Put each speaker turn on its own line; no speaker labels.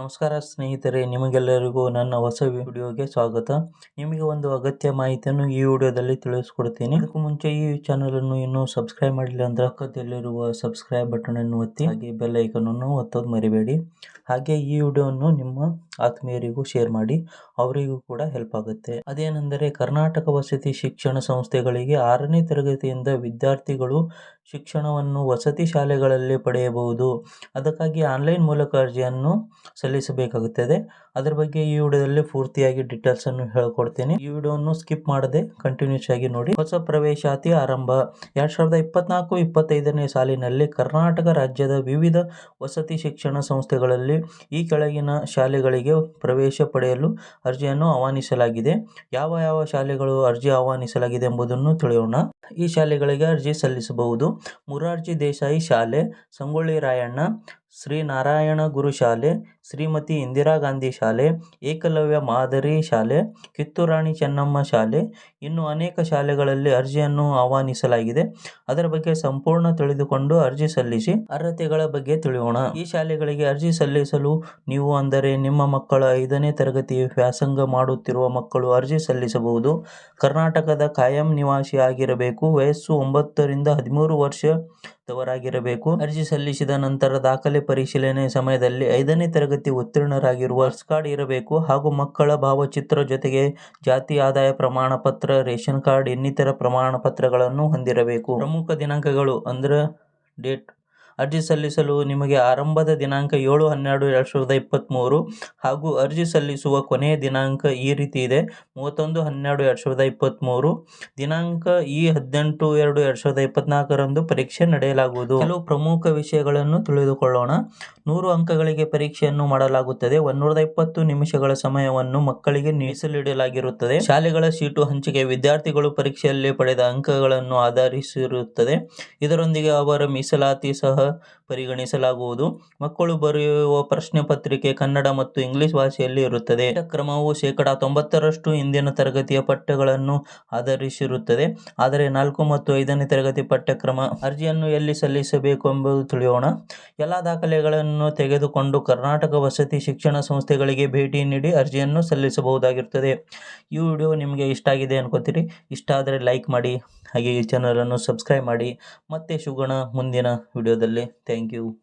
ನಮಸ್ಕಾರ ಸ್ನೇಹಿತರೆ, ನಿಮಗೆಲ್ಲರಿಗೂ ನನ್ನ ಹೊಸ ವಿಡಿಯೋಗೆ ಸ್ವಾಗತ. ನಿಮಗೆ ಒಂದು ಅಗತ್ಯ ಮಾಹಿತಿಯನ್ನು ಈ ವಿಡಿಯೋದಲ್ಲಿ ತಿಳಿಸ್ಕೊಡ್ತೀನಿ. ಅದಕ್ಕೂ ಮುಂಚೆ ಈ ಚಾನಲ್ ಅನ್ನು ಇನ್ನೂ ಸಬ್ಸ್ಕ್ರೈಬ್ ಮಾಡಿಲ್ಲ ಅಂದ್ರೆ ಪಕ್ಕದಲ್ಲಿರುವ ಸಬ್ಸ್ಕ್ರೈಬ್ ಬಟನ್ ಅನ್ನು ಒತ್ತಿ, ಹಾಗೆ ಬೆಲ್ ಅನ್ನು ಒತ್ತೋದು ಮರಿಬೇಡಿ. ಹಾಗೆ ಈ ವಿಡಿಯೋವನ್ನು ನಿಮ್ಮ ಆತ್ಮೀಯರಿಗೂ ಶೇರ್ ಮಾಡಿ, ಅವರಿಗೂ ಕೂಡ ಹೆಲ್ಪ್ ಆಗುತ್ತೆ. ಅದೇನೆಂದರೆ, ಕರ್ನಾಟಕ ವಸತಿ ಶಿಕ್ಷಣ ಸಂಸ್ಥೆಗಳಿಗೆ ಆರನೇ ತರಗತಿಯಿಂದ ವಿದ್ಯಾರ್ಥಿಗಳು ಶಿಕ್ಷಣವನ್ನು ವಸತಿ ಶಾಲೆಗಳಲ್ಲಿ ಪಡೆಯಬಹುದು. ಅದಕ್ಕಾಗಿ ಆನ್ಲೈನ್ ಮೂಲಕ ಅರ್ಜಿಯನ್ನು ಸಲ್ಲಿಸಬೇಕಾಗುತ್ತದೆ. ಅದರ ಬಗ್ಗೆ ಈ ವಿಡಿಯೋದಲ್ಲಿ ಪೂರ್ತಿಯಾಗಿ ಡೀಟೇಲ್ಸ್ ಅನ್ನು ಹೇಳ್ಕೊಡ್ತೀನಿ. ಈ ವಿಡಿಯೋವನ್ನು ಸ್ಕಿಪ್ ಮಾಡದೆ ಕಂಟಿನ್ಯೂಸ್ ಆಗಿ ನೋಡಿ. ಹೊಸ ಪ್ರವೇಶಾತಿ ಆರಂಭ. ಎರಡ್ ಸಾವಿರದ ಇಪ್ಪತ್ನಾಲ್ಕು ಇಪ್ಪತ್ತೈದನೇ ಸಾಲಿನಲ್ಲಿ ಕರ್ನಾಟಕ ರಾಜ್ಯದ ವಿವಿಧ ವಸತಿ ಶಿಕ್ಷಣ ಸಂಸ್ಥೆಗಳಲ್ಲಿ ಈ ಕೆಳಗಿನ ಶಾಲೆಗಳಿಗೆ ಪ್ರವೇಶ ಪಡೆಯಲು ಅರ್ಜಿಯನ್ನು ಆಹ್ವಾನಿಸಲಾಗಿದೆ. ಯಾವ ಯಾವ ಶಾಲೆಗಳು ಅರ್ಜಿ ಆಹ್ವಾನಿಸಲಾಗಿದೆ ಎಂಬುದನ್ನು ತಿಳಿಯೋಣ. ಈ ಶಾಲೆಗಳಿಗೆ ಅರ್ಜಿ ಸಲ್ಲಿಸಬಹುದು. ಮುರಾರ್ಜಿ ದೇಸಾಯಿ ಶಾಲೆ ಸಂಗೊಳ್ಳಿ ರಾಯಣ್ಣ ಶ್ರೀ ನಾರಾಯಣ ಗುರು ಶಾಲೆ, ಶ್ರೀಮತಿ ಇಂದಿರಾ ಗಾಂಧಿ ಶಾಲೆ, ಏಕಲವ್ಯ ಮಾದರಿ ಶಾಲೆ, ಕಿತ್ತೂರಾಣಿ ಚೆನ್ನಮ್ಮ ಶಾಲೆ. ಇನ್ನು ಅನೇಕ ಶಾಲೆಗಳಲ್ಲಿ ಅರ್ಜಿಯನ್ನು ಆಹ್ವಾನಿಸಲಾಗಿದೆ. ಅದರ ಬಗ್ಗೆ ಸಂಪೂರ್ಣ ತಿಳಿದುಕೊಂಡು ಅರ್ಜಿ ಸಲ್ಲಿಸಿ ಅರ್ಹತೆಗಳ ಬಗ್ಗೆ ತಿಳಿಯೋಣ. ಈ ಶಾಲೆಗಳಿಗೆ ಅರ್ಜಿ ಸಲ್ಲಿಸಲು ನೀವು ಅಂದರೆ ನಿಮ್ಮ ಮಕ್ಕಳ ಐದನೇ ತರಗತಿ ವ್ಯಾಸಂಗ ಮಾಡುತ್ತಿರುವ ಮಕ್ಕಳು ಅರ್ಜಿ ಸಲ್ಲಿಸಬಹುದು. ಕರ್ನಾಟಕದ ಕಾಯಂ ನಿವಾಸಿ ಆಗಿರಬೇಕು ವಯಸ್ಸು ಒಂಬತ್ತರಿಂದ ಹದಿಮೂರು ವರ್ಷದವರಾಗಿರಬೇಕು ಅರ್ಜಿ ಸಲ್ಲಿಸಿದ ನಂತರ ದಾಖಲೆ ಪರಿಶೀಲನೆ ಸಮಯದಲ್ಲಿ ಐದನೇ ತರಗತಿ ಉತ್ತೀರ್ಣರಾಗಿರುವ ಕಾರ್ಡ್ ಇರಬೇಕು ಹಾಗೂ ಮಕ್ಕಳ ಭಾವಚಿತ್ರ ಜೊತೆಗೆ ಜಾತಿ ಆದಾಯ ಪ್ರಮಾಣ ಪತ್ರ ರೇಷನ್ ಕಾರ್ಡ್, ಇನ್ನಿತರ ಪ್ರಮಾಣ ಪತ್ರಗಳನ್ನು ಹೊಂದಿರಬೇಕು. ಪ್ರಮುಖ ದಿನಾಂಕಗಳು ಅಂದ್ರ ಡೇಟ್ ಅರ್ಜಿ ಸಲ್ಲಿಸಲು ನಿಮಗೆ ಆರಂಭದ ದಿನಾಂಕ ಏಳು ಹನ್ನೆರಡು ಎರಡು ಸಾವಿರದ ಇಪ್ಪತ್ತ್ಮೂರು ಹಾಗೂ ಅರ್ಜಿ ಸಲ್ಲಿಸುವ ಕೊನೆಯ ದಿನಾಂಕ ಈ ರೀತಿ ಇದೆ. ಮೂವತ್ತೊಂದು ಹನ್ನೆರಡು ಎರಡು ಸಾವಿರದ ಇಪ್ಪತ್ತ್ಮೂರು ದಿನಾಂಕ ಈ ಹದಿನೆಂಟು ಎರಡು ಎರಡು ಸಾವಿರದ ಇಪ್ಪತ್ನಾಲ್ಕರಂದು ಪರೀಕ್ಷೆ ನಡೆಯಲಾಗುವುದು. ಕೆಲವು ಪ್ರಮುಖ ವಿಷಯಗಳನ್ನು ತಿಳಿದುಕೊಳ್ಳೋಣ. ನೂರು ಅಂಕಗಳಿಗೆ ಪರೀಕ್ಷೆಯನ್ನು ಮಾಡಲಾಗುತ್ತದೆ. ಒಂದೂರದ ಇಪ್ಪತ್ತು ನಿಮಿಷಗಳ ಸಮಯವನ್ನು ಮಕ್ಕಳಿಗೆ ಮೀಸಲಿಡಲಾಗಿರುತ್ತದೆ. ಶಾಲೆಗಳ ಸೀಟು ಹಂಚಿಕೆ ವಿದ್ಯಾರ್ಥಿಗಳು ಪರೀಕ್ಷೆಯಲ್ಲಿ ಪಡೆದ ಅಂಕಗಳನ್ನು ಆಧರಿಸಿರುತ್ತದೆ. ಇದರೊಂದಿಗೆ ಅವರ ಮೀಸಲಾತಿ ಸಹ ಪರಿಗಣಿಸಲಾಗುವುದು. ಮಕ್ಕಳು ಬರೆಯುವ ಪ್ರಶ್ನೆ ಪತ್ರಿಕೆ ಕನ್ನಡ ಮತ್ತು ಇಂಗ್ಲಿಷ್ ಭಾಷೆಯಲ್ಲಿ ಇರುತ್ತದೆ. ಕ್ರಮವು ಶೇಕಡ ತೊಂಬತ್ತರಷ್ಟು ಇಂದಿನ ತರಗತಿಯ ಪಠ್ಯಗಳನ್ನು ಆಧರಿಸಿರುತ್ತದೆ. ಆದರೆ ನಾಲ್ಕು ಮತ್ತು ಐದನೇ ತರಗತಿ ಪಠ್ಯಕ್ರಮ ಅರ್ಜಿಯನ್ನು ಎಲ್ಲಿ ಸಲ್ಲಿಸಬೇಕು ಎಂಬುದು ತಿಳಿಯೋಣ. ಎಲ್ಲ ದಾಖಲೆಗಳನ್ನು ತೆಗೆದುಕೊಂಡು ಕರ್ನಾಟಕ ವಸತಿ ಶಿಕ್ಷಣ ಸಂಸ್ಥೆಗಳಿಗೆ ಭೇಟಿ ನೀಡಿ ಅರ್ಜಿಯನ್ನು ಸಲ್ಲಿಸಬಹುದಾಗಿರುತ್ತದೆ. ಈ ವಿಡಿಯೋ ನಿಮಗೆ ಇಷ್ಟ ಆಗಿದೆ ಅನ್ಕೋತೀರಿ. ಇಷ್ಟ ಆದರೆ ಲೈಕ್ ಮಾಡಿ. ಹಾಗೆ ಈ ಚಾನಲನ್ನು ಸಬ್ಸ್ಕ್ರೈಬ್ ಮಾಡಿ. ಮತ್ತೆ ಶುಗಣ ಮುಂದಿನ ವಿಡಿಯೋದಲ್ಲಿ. Thank you.